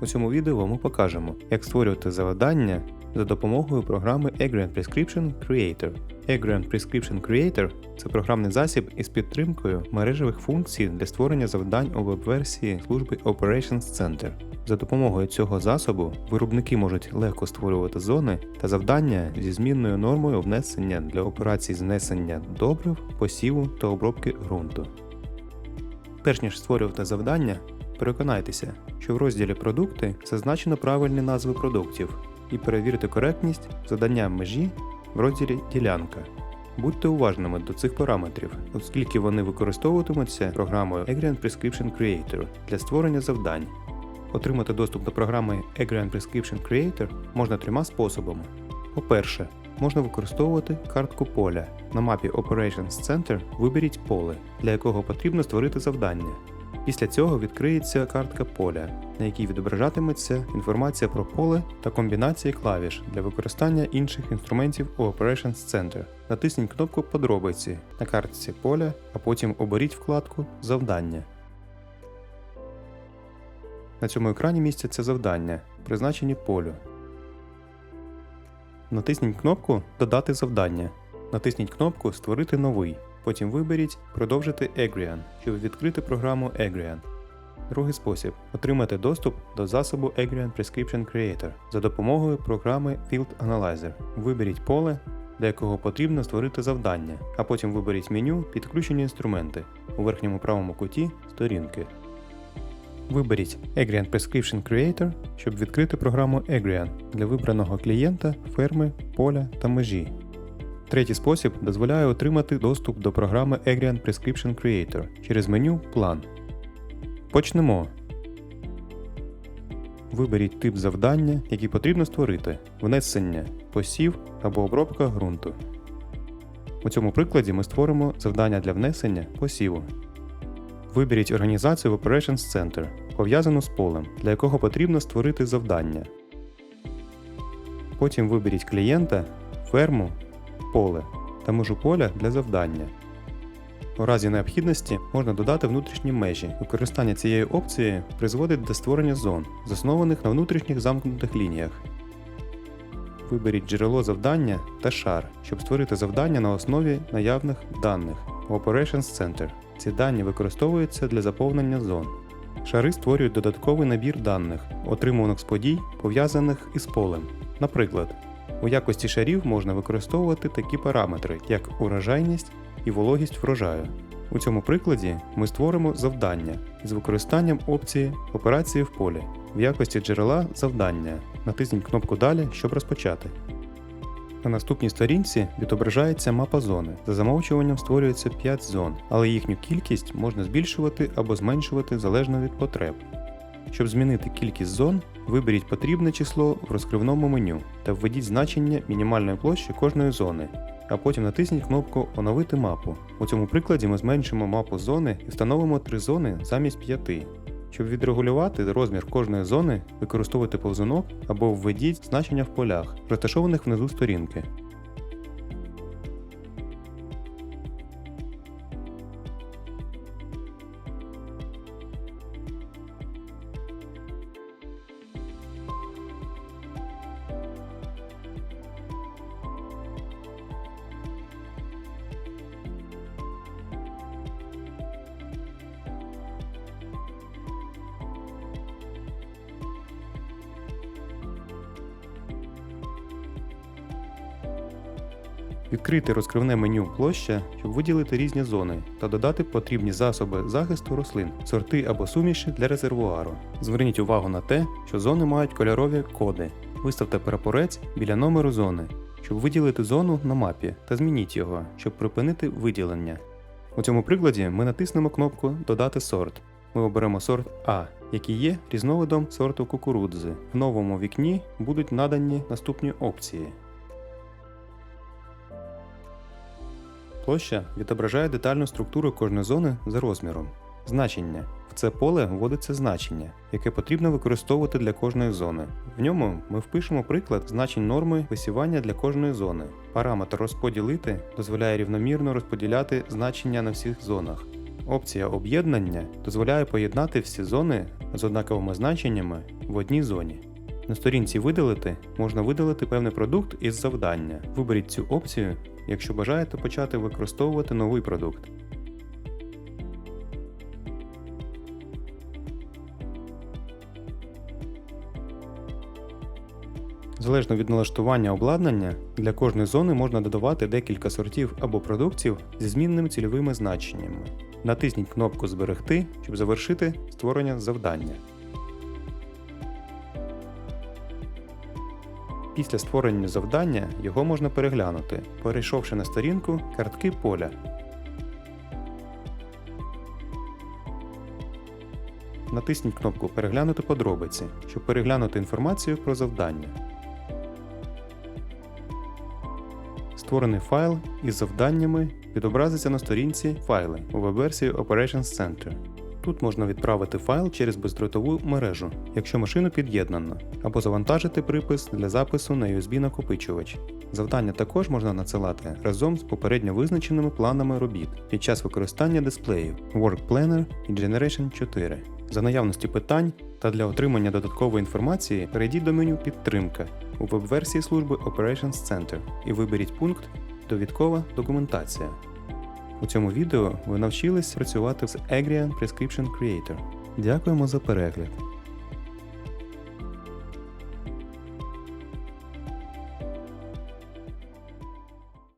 У цьому відео ми покажемо, як створювати завдання за допомогою програми Agrian Prescription Creator. Agrian Prescription Creator це програмний засіб із підтримкою мережевих функцій для створення завдань у веб-версії служби Operations Center. За допомогою цього засобу виробники можуть легко створювати зони та завдання зі змінною нормою внесення для операцій знесення добрив, посіву та обробки ґрунту. Перш ніж створювати завдання, переконайтеся, що в розділі Продукти зазначено правильні назви продуктів і перевірте коректність задання межі в розділі Ділянка. Будьте уважними до цих параметрів, оскільки вони використовуватимуться програмою Agrian Prescription Creator для створення завдань. Отримати доступ до програми Agrian Prescription Creator можна трьома способами. По-перше, можна використовувати картку поля. На мапі Operations Center виберіть поле, для якого потрібно створити завдання. Після цього відкриється картка поля, на якій відображатиметься інформація про поле та комбінації клавіш для використання інших інструментів у Operations Center. Натисніть кнопку Подробиці на картці поля, а потім оберіть вкладку Завдання. На цьому екрані містяться завдання, призначені полю. Натисніть кнопку Додати завдання. Натисніть кнопку Створити новий. Потім виберіть Продовжити Agrian, щоб відкрити програму Agrian. Другий спосіб отримати доступ до засобу Agrian Prescription Creator за допомогою програми Field Analyzer. Виберіть поле, для якого потрібно створити завдання, а потім виберіть меню Підключені інструменти у верхньому правому куті сторінки. Виберіть Agrian Prescription Creator, щоб відкрити програму Agrian для вибраного клієнта, ферми, поля та межі. Третій спосіб дозволяє отримати доступ до програми Agrian Prescription Creator через меню План. Почнемо. Виберіть тип завдання, який потрібно створити: внесення, посів або обробка ґрунту. У цьому прикладі ми створимо завдання для внесення посіву. Виберіть організацію в Operations Center, пов'язану з полем, для якого потрібно створити завдання. Потім виберіть клієнта, ферму, поле та межу поля для завдання. У разі необхідності можна додати внутрішні межі. Використання цієї опції призводить до створення зон, заснованих на внутрішніх замкнутих лініях. Виберіть джерело завдання та шар, щоб створити завдання на основі наявних даних у Operations Center. Ці дані використовуються для заповнення зон. Шари створюють додатковий набір даних, отримуваних з подій, пов'язаних із полем. Наприклад, у якості шарів можна використовувати такі параметри, як урожайність і вологість врожаю. У цьому прикладі ми створимо завдання з використанням опції Операції в полі в якості джерела завдання. Натисніть кнопку Далі, щоб розпочати. На наступній сторінці відображається мапа зони. За замовчуванням створюється 5 зон, але їхню кількість можна збільшувати або зменшувати залежно від потреб. Щоб змінити кількість зон, виберіть потрібне число в розкривному меню та введіть значення мінімальної площі кожної зони, а потім натисніть кнопку Оновити мапу. У цьому прикладі ми зменшимо мапу зони і встановимо 3 зони замість 5. Щоб відрегулювати розмір кожної зони, використовуйте повзунок або введіть значення в полях, розташованих внизу сторінки. Відкрити розкривне меню площа, щоб виділити різні зони та додати потрібні засоби захисту рослин, сорти або суміші для резервуару. Зверніть увагу на те, що зони мають кольорові коди. Виставте прапорець біля номеру зони, щоб виділити зону на мапі та змініть його, щоб припинити виділення. У цьому прикладі ми натиснемо кнопку Додати сорт. Ми оберемо сорт А, який є різновидом сорту кукурудзи. В новому вікні будуть надані наступні опції. Площа відображає детальну структуру кожної зони за розміром. Значення. В це поле вводиться значення, яке потрібно використовувати для кожної зони. В ньому ми впишемо приклад значень норми висівання для кожної зони. Параметр розподілити дозволяє рівномірно розподіляти значення на всіх зонах. опція об'єднання дозволяє поєднати всі зони з однаковими значеннями в одній зоні. На сторінці Видалити можна видалити певний продукт із завдання. Виберіть цю опцію, якщо бажаєте почати використовувати новий продукт. Залежно від налаштування обладнання, для кожної зони можна додавати декілька сортів або продуктів зі змінними цільовими значеннями. Натисніть кнопку Зберегти, щоб завершити створення завдання. Після створення завдання його можна переглянути, перейшовши на сторінку картки поля. Натисніть кнопку Переглянути подробиці, щоб переглянути інформацію про завдання. Створений файл із завданнями відобразиться на сторінці Файли у веб-версії Operations Center. Тут можна відправити файл через бездротову мережу, якщо машину під'єднано, або завантажити припис для запису на USB-накопичувач. Завдання також можна надсилати разом з попередньо визначеними планами робіт під час використання дисплеїв Work Planner і Generation 4. За наявності питань та для отримання додаткової інформації перейдіть до меню Підтримка у веб-версії служби Operations Center і виберіть пункт Довідкова документація. У цьому відео ви навчились працювати з Agrian Prescription Creator. Дякуємо за перегляд!